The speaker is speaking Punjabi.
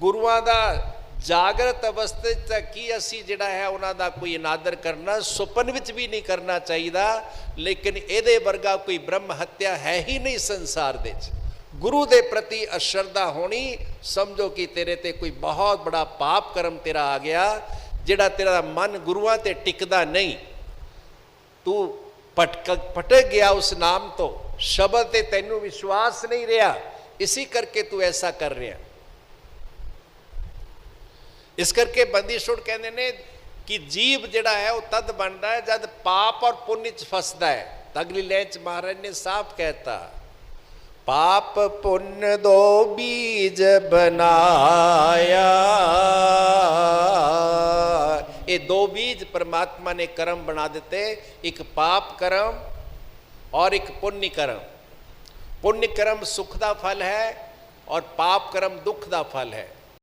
ਗੁਰੂਆਂ ਦਾ ਜਾਗਰਤ ਅਵਸਥਾ 'ਚ ਤਾਂ ਕੀ ਅਸੀਂ ਜਿਹੜਾ ਹੈ ਉਹਨਾਂ ਦਾ ਕੋਈ ਅਨਾਦਰ ਕਰਨਾ, ਸੁਪਨ ਵਿੱਚ ਵੀ ਨਹੀਂ ਕਰਨਾ ਚਾਹੀਦਾ, ਲੇਕਿਨ ਇਹਦੇ ਵਰਗਾ ਕੋਈ ਬ੍ਰਹਮ ਹੱਤਿਆ ਹੈ ਹੀ ਨਹੀਂ ਸੰਸਾਰ ਦੇ 'ਚ ਗੁਰੂ ਦੇ ਪ੍ਰਤੀ ਅਸ਼ਰਧਾ ਹੋਣੀ, ਸਮਝੋ ਕਿ ਤੇਰੇ ਤੇ ਕੋਈ ਬਹੁਤ ਬੜਾ ਪਾਪ ਕਰਮ ਤੇਰਾ ਆ ਗਿਆ, ਜਿਹੜਾ ਤੇਰਾ ਮਨ ਗੁਰੂਆਂ ਤੇ ਟਿਕਦਾ ਨਹੀਂ। ਤੂੰ ਭਟਕ ਭਟਕ ਗਿਆ ਉਸ ਨਾਮ ਤੋਂ, ਸ਼ਬਦ ਤੇ ਤੈਨੂੰ ਵਿਸ਼ਵਾਸ ਨਹੀਂ ਰਿਹਾ, ਇਸੇ ਕਰਕੇ ਤੂੰ ਐਸਾ ਕਰ ਰਿਹਾ। ਇਸ ਕਰਕੇ ਬੰਦੀ ਛੁੱਟ ਕਹਿੰਦੇ ਨੇ ਕਿ ਜੀਵ ਜਿਹੜਾ ਹੈ ਉਹ ਤਦ ਬਣਦਾ ਹੈ ਜਦ ਪਾਪ ਔਰ ਪੁੰਨ ਚ ਫਸਦਾ ਹੈ ਤਾਂ ਅਗਲੀ ਲਾਈਨ ਚ ਮਹਾਰਾਜ ਨੇ ਸਾਫ਼ ਕਹਿਤਾ ਪਾਪ ਪੁੰਨ ਦੋ ਬੀਜ ਬਣਾਇਆ ਇਹ ਦੋ ਬੀਜ ਪਰਮਾਤਮਾ ਨੇ ਕਰਮ ਬਣਾ ਦਿੱਤੇ ਇੱਕ ਪਾਪ ਕਰਮ ਔਰ ਇੱਕ ਪੁੰਨ ਕਰਮ ਪੁੰਨ ਕਰਮ ਸੁਖ ਦਾ ਫਲ ਹੈ ਔਰ ਪਾਪ ਕਰਮ ਦੁੱਖ ਦਾ ਫਲ ਹੈ